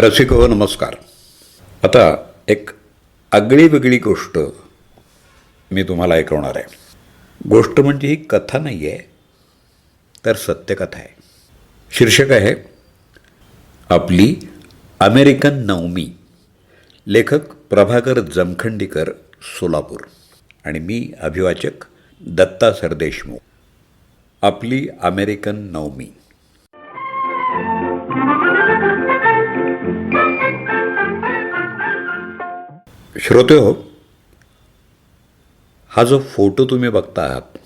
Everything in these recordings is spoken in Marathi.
रसिक हो नमस्कार. आता एक आगळी वेगळी गोष्ट मी तुम्हाला ऐकवणार आहे. गोष्ट म्हणजे ही कथा नाही आहे तर सत्यकथा आहे. शीर्षक आहे आपली अमेरिकन नवमी लेखक प्रभाकर जमखंडीकर सोलापूर. आणि मी अभिवाचक दत्ता सरदेशमुख. आपली अमेरिकन नवमी. श्रोते हो हा जो फोटो तुम्ही बघता आहात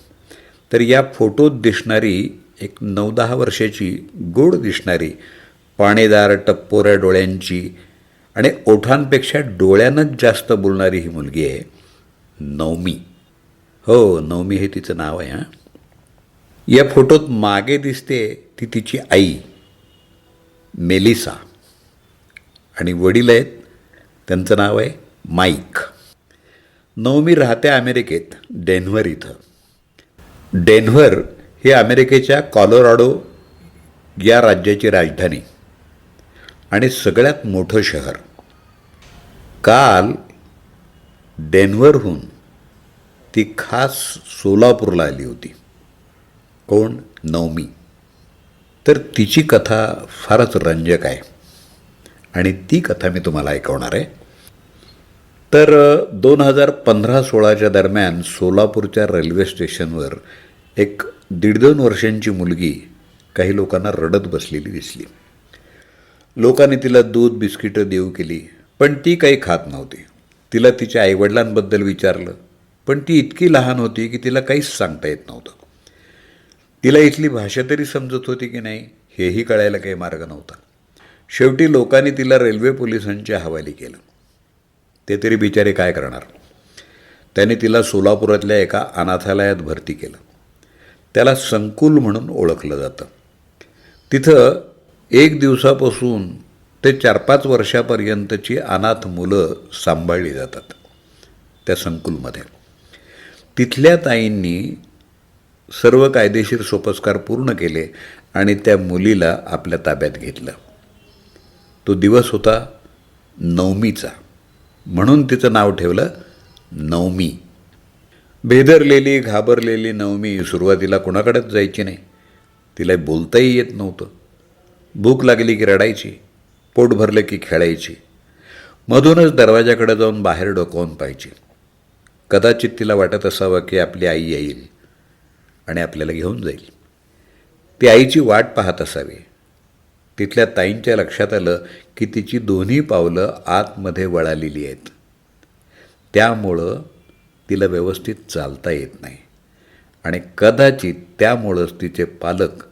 तर या फोटोत दिसणारी एक नऊ दहा वर्षाची गोड दिसणारी पाणीदार टप्पोऱ्या डोळ्यांची आणि ओठांपेक्षा डोळ्यानंच जास्त बोलणारी ही मुलगी आहे नवमी. हो नवमी हे तिचं नाव आहे हां. या फोटोत मागे दिसते ती तिची आई मेलिसा. आणि वडील आहेत त्यांचं नाव आहे माईक. नवमी राहते अमेरिकेत डेन्व्हर इथं. डेन्व्हर हे अमेरिकेच्या कॉलोराडो या राज्याची राजधानी आणि सगळ्यात मोठं शहर. काल डेन्व्हरहून ती खास सोलापूरला आली होती. कोण? नवमी. तर तिची कथा फारच रंजक आहे. आणि ती कथा मी तुम्हाला ऐकवणार आहे. तर दोन हजार पंधरा सोळाच्या दरम्यान सोलापूरच्या रेल्वे स्टेशनवर एक दीड दोन वर्षांची मुलगी काही लोकांना रडत बसलेली दिसली. लोकांनी तिला दूध बिस्किटं देऊ केली पण ती काही खात नव्हती. तिला तिच्या आईवडिलांबद्दल विचारलं पण ती इतकी लहान होती की तिला काहीच सांगता येत नव्हतं. तिला इथली भाषा तरी समजत होती की नाही हेही कळायला काही मार्ग नव्हता. शेवटी लोकांनी तिला रेल्वे पोलिसांच्या हवाली केलं. ते तरी बिचारे काय करणार? त्याने तिला सोलापुरातल्या एका अनाथालयात भरती केलं. त्याला संकुल म्हणून ओळखलं जातं. तिथं एक दिवसापासून ते चार पाच वर्षापर्यंतची अनाथ मुलं सांभाळली जातात त्या संकुलमध्ये. तिथल्या ताईंनी सर्व कायदेशीर सोपस्कार पूर्ण केले आणि त्या मुलीला आपल्या ताब्यात घेतलं. तो दिवस होता नवमीचा. म्हणून तिचं नाव ठेवलं नवमी. बेदरलेली घाबरलेली नवमी सुरुवातीला कोणाकडेच जायची नाही. तिला बोलताही येत नव्हतं. भूक लागली की रडायची पोट भरलं की खेळायची. मधूनच दरवाजाकडे जाऊन बाहेर डोकावून पाहायची. कदाचित तिला वाटत असावं की आपली आई येईल आणि आपल्याला घेऊन जाईल. ती आईची वाट पाहत असावी. तिथल्या ताईंच्या लक्षात आलं की तिची दोन्ही पावलं आतमध्ये वळालेली आहेत. त्यामुळं तिला व्यवस्थित चालता येत नाही. आणि कदाचित त्यामुळंच तिचे पालक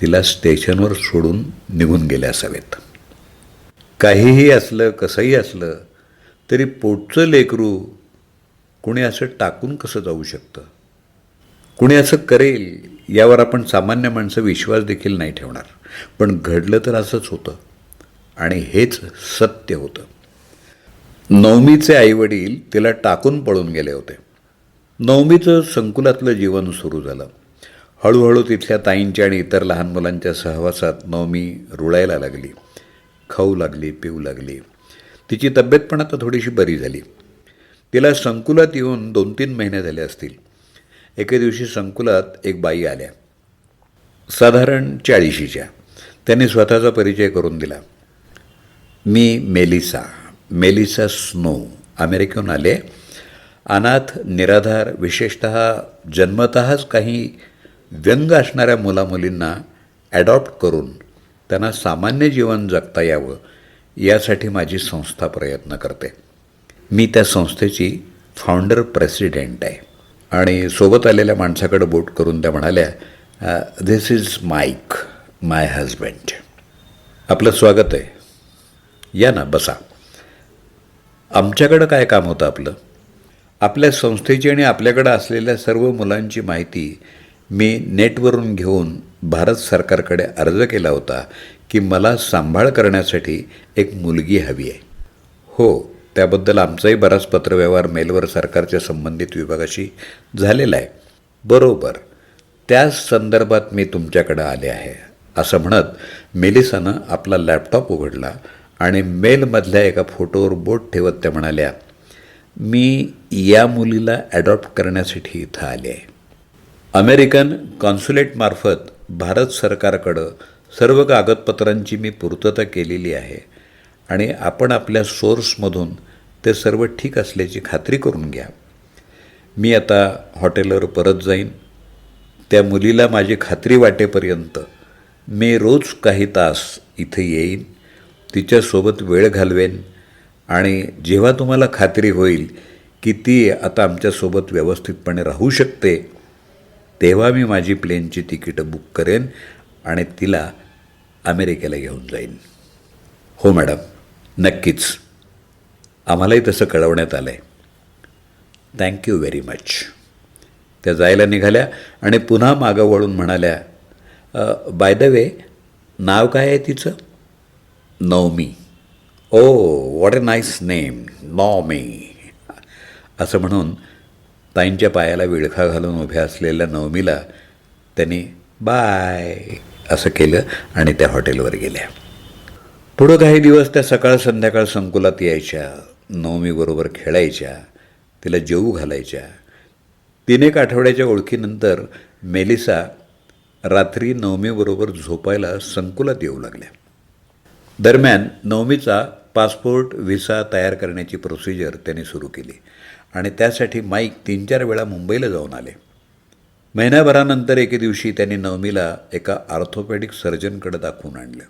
तिला स्टेशनवर सोडून निघून गेले असावेत. काहीही असलं कसंही असलं तरी पोटचं लेकरू कुणी असं टाकून कसं जाऊ शकतं? कुणी असं करेल यावर आपण सामान्य माणसं विश्वास देखील नाही ठेवणार. पण घडलं तर असंच होतं. आणि हेच सत्य होतं. नवमीचे आईवडील तिला टाकून पळून गेले होते. नवमीचं संकुलातलं जीवन सुरू झालं. हळूहळू तिथल्या ताईंच्या आणि इतर लहान मुलांच्या सहवासात नवमी रुळायला लागली. खाऊ लागली पिऊ लागली. तिची तब्येत पण आता थोडीशी बरी झाली. तिला संकुलात येऊन दोन तीन महिने झाले असतील. एके दिवशी संकुलात एक बाई आल्या. साधारण चाळीशीच्या. त्यांनी स्वतःचा परिचय करून दिला. मी मेलिसा मेलिसा स्नो अमेरिकेहून आले. अनाथ निराधार विशेषत जन्मतःच काही व्यंग असणाऱ्या मुलामुलींना ॲडॉप्ट करून त्यांना सामान्य जीवन जगता यावं यासाठी माझी संस्था प्रयत्न करते. मी त्या संस्थेची फाउंडर प्रेसिडेंट आहे. आणि सोबत आलेल्या माणसाकडे बोट करून त्या म्हणाल्या this is Mike my husband आपलं स्वागत आहे. या ना बसा. आमच्याकडं काय काम होतं आपलं? आपल्या संस्थेची आणि आपल्याकडं असलेल्या सर्व मुलांची माहिती मी नेटवरून घेऊन भारत सरकारकडे अर्ज केला होता की मला सांभाळ करण्यासाठी एक मुलगी हवी आहे. हो त्याबद्दल आमचाही बराच पत्रव्यवहार मेलवर सरकारच्या संबंधित विभागाशी झालेला आहे. बरोबर त्याच संदर्भात मी तुमच्याकडं आले आहे. असं म्हणत मेलिसानं आपला लॅपटॉप उघडला आणि मेलमधल्या एका फोटोवर बोट ठेवत त्या म्हणाल्या मी या मुलीला ॲडॉप्ट करण्यासाठी इथं आले आहे. अमेरिकन कॉन्सुलेटमार्फत भारत सरकारकडं सर्व कागदपत्रांची मी पूर्तता केलेली आहे आणि आपण आपल्या सोर्समधून ते सर्व ठीक असल्याची खात्री करून घ्या. मी आता हॉटेलवर परत जाईन. त्या मुलीला माझी खात्री वाटेपर्यंत मी रोज काही तास इथे येईन. तिच्यासोबत वेळ घालवेन. आणि जेव्हा तुम्हाला खात्री होईल की ती आता आमच्यासोबत व्यवस्थितपणे राहू शकते तेव्हा मी माझी प्लेनची तिकीटं बुक करेन आणि तिला अमेरिकेला घेऊन जाईन. हो मॅडम. नक्कीच. आम्हालाही तसं कळवण्यात आलं आहे थँक्यू व्हेरी मच त्या जायला निघाल्या आणि पुन्हा मागं वळून म्हणाल्या बाय द वे नाव काय आहे तिचं? Navami. Oh what a nice name Naomi असं म्हणून ताईंच्या पायाला विळखा घालून उभ्या असलेल्या नवमीला त्यांनी बाय असं केलं आणि त्या हॉटेलवर गेल्या. पुढं काही दिवस त्या सकाळ संध्याकाळ संकुलात यायच्या नवमीबरोबर खेळायच्या तिला जेवू घालायच्या. तीन एक आठवड्याच्या ओळखीनंतर मेलिसा रात्री नवमीबरोबर झोपायला संकुलात येऊ लागल्या. दरम्यान नवमीचा पासपोर्ट व्हिसा तयार करण्याची प्रोसिजर त्यांनी सुरू केली. आणि त्यासाठी माईक तीन चार वेळा मुंबईला जाऊन आले. महिन्याभरानंतर एके दिवशी त्यांनी नवमीला एका आर्थोपॅडिक सर्जनकडे दाखवून आणलं.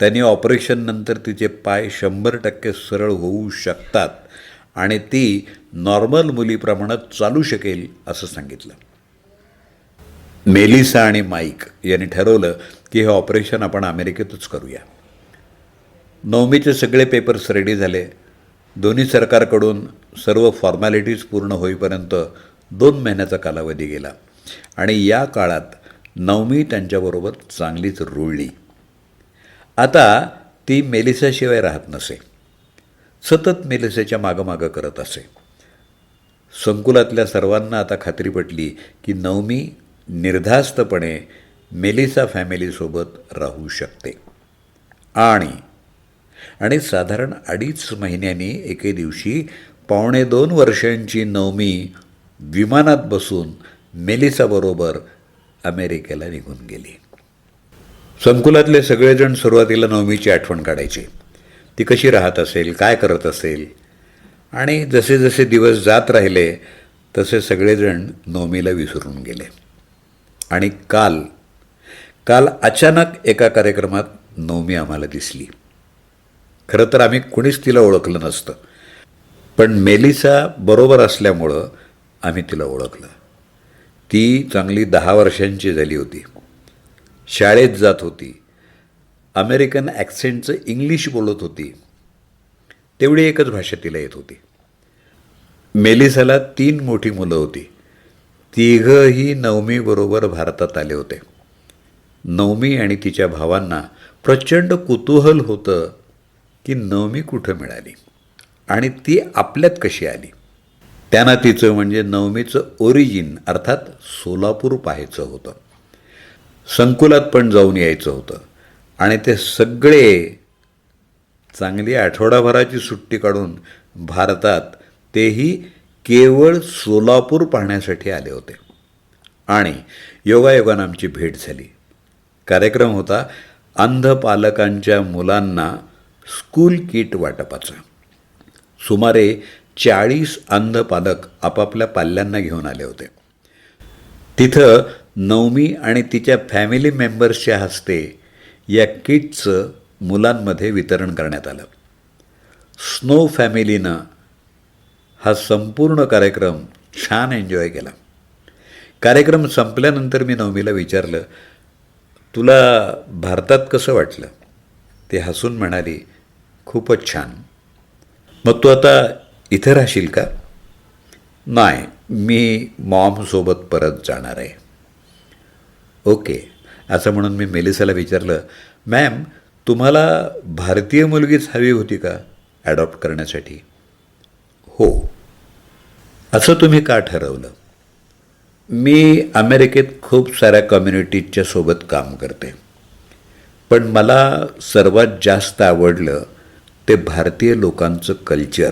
त्यांनी ऑपरेशननंतर तिचे पाय शंभर टक्के सरळ होऊ शकतात आणि ती नॉर्मल मुलीप्रमाणात चालू शकेल असं सांगितलं. मेलिसा आणि माईक यांनी ठरवलं की हे ऑपरेशन आपण अमेरिकेतच करूया. नवमीचे सगळे पेपर्स रेडी झाले. दोन्ही सरकारकडून सर्व फॉर्मॅलिटीज पूर्ण होईपर्यंत दोन महिन्याचा कालावधी गेला. आणि या काळात नवमी त्यांच्याबरोबर चांगलीच रुळली. आता ती मेलिसाशिवाय राहत नसे. सतत मेलिसेच्या मागं करत असे. संकुलातल्या सर्वांना आता खात्री पटली की नवमी निर्धास्तपणे मेलिसा फॅमिलीसोबत राहू शकते. आणि आणि साधारण अडीच महिन्यांनी एके दिवशी पावणे दोन वर्षांची नवमी विमानात बसून मेलिसाबरोबर अमेरिकेला निघून गेली. संकुलातले सगळेजण सुरुवातीला नवमीची आठवण काढायचे. ती कशी राहत असेल काय करत असेल? आणि जसे जसे दिवस जात राहिले तसे सगळेजण नवमीला विसरून गेले. आणि काल काल अचानक एका कार्यक्रमात नवमी आम्हाला दिसली. खरं तर आम्ही कुणीच तिला ओळखलं नसतं. पण मेलिसा बरोबर असल्यामुळं आम्ही तिला ओळखलं. ती चांगली दहा वर्षांची झाली होती. शाळेत जात होती. अमेरिकन ॲक्सेंटचं इंग्लिश बोलत होती. तेवढी एकच भाषा तिला येत होती. मेलिसाला तीन मोठी मुलं होती. तिघंही नवमीबरोबर भारतात आले होते. नवमी आणि तिच्या भावांना प्रचंड कुतूहल होतं. की नवमी कुठं मिळाली? आणि ती आपल्यात कशी आली? त्यांना तिचं म्हणजे नवमीचं ओरिजिन अर्थात सोलापूर पाहायचं होतं. संकुलात पण जाऊन यायचं होतं. आणि ते सगळे चांगली आठवडाभराची सुट्टी काढून भारतात तेही केवळ सोलापूर पाहण्यासाठी आले होते. आणि योगायोगानं आमची भेट झाली. कार्यक्रम होता अंध पालकांच्या मुलांना स्कूल किट वाटपाचा. सुमारे चाळीस अंध पालक आपापल्या पाल्यांना घेऊन आले होते. तिथं नवमी आणि तिच्या फॅमिली मेंबर्सच्या हस्ते या किटचं मुलांमध्ये वितरण करण्यात आलं. स्नो फॅमिलीनं हा संपूर्ण कार्यक्रम छान एन्जॉय केला. कार्यक्रम संपल्यानंतर मी नवमीला विचारलं तुला भारतात कसं वाटलं? ती हसून म्हणाली खूपच छान. मग तू आता इथं राहशील का? नाही मी मॉमसोबत परत जाणार आहे. ओके. असं म्हणून मी मेलिसाला विचारलं मॅम तुम्हाला भारतीय मुलगीच हवी होती का ॲडॉप्ट करण्यासाठी? हो. असं तुम्ही का ठरवलं? मी अमेरिकेत खूप साऱ्या कम्युनिटीजच्या सोबत काम करते. पण मला सर्वात जास्त आवडलं ते भारतीय लोकांचं कल्चर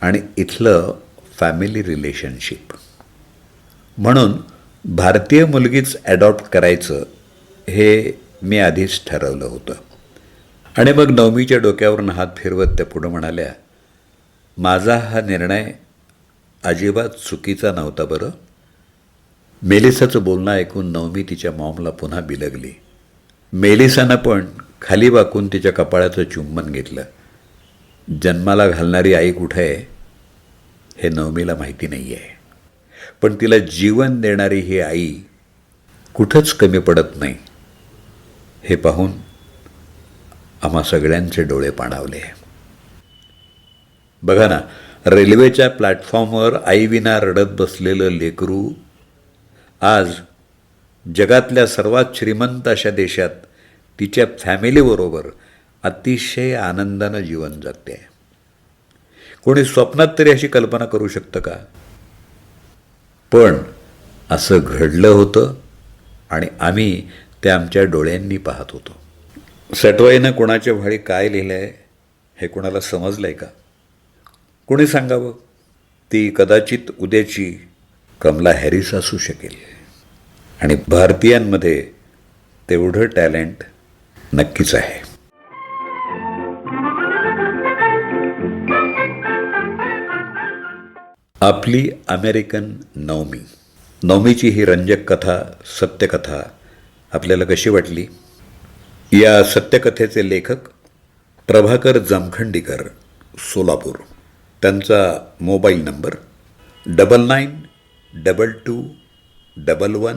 आणि इथलं फॅमिली रिलेशनशिप म्हणून भारतीय मुलगीच ॲडॉप्ट करायचं हे मी आधीच ठरवलं होतं. आणि मग नवमीच्या डोक्यावरून हात फिरवत त्या पुढं म्हणाल्या माझा हा निर्णय अजिबात चुकीचा नव्हता बरं. मेलिसाचं बोलणं ऐकून नवमी तिच्या मॉमला पुन्हा बिलगली. मेलिसानं पण खाली वाकून तिच्या कपाळाचं चुंबन घेतलं. जन्माला घालणारी आई कुठे आहे हे नवमीला माहिती नाही आहे पण तिला जीवन देणारी ही आई कुठंच कमी पडत नाही. हे पाहून आम्हा सगळ्यांचे डोळे पाणावले. बघा ना रेल्वेच्या प्लॅटफॉर्मवर आईविना रडत बसलेलं लेकरू आज जगातल्या सर्वात श्रीमंत अशा देशात तिच्या फॅमिलीबरोबर अतिशय आनंदानं जीवन जगते. कोणी स्वप्नात तरी अशी कल्पना करू शकतं का? पण असं घडलं होतं आणि आम्ही ते आमच्या डोळ्यांनी पाहत होतो. सटवाईनं कोणाच्या भाळी काय लिहिलं आहे हे कोणाला समजलं आहे का? कोणी सांगावं? ती कदाचित उद्याची कमला हॅरिस असू शकेल. आणि भारतीयांमध्ये तेवढं टॅलेंट नक्कीच आहे. आपली अमेरिकन नवमी. नवमीची ही रंजक कथा सत्यकथा आपल्याला कशी वाटली? या सत्यकथेचे लेखक प्रभाकर जमखंडीकर सोलापूर. त्यांचा mobile number double nine double two double one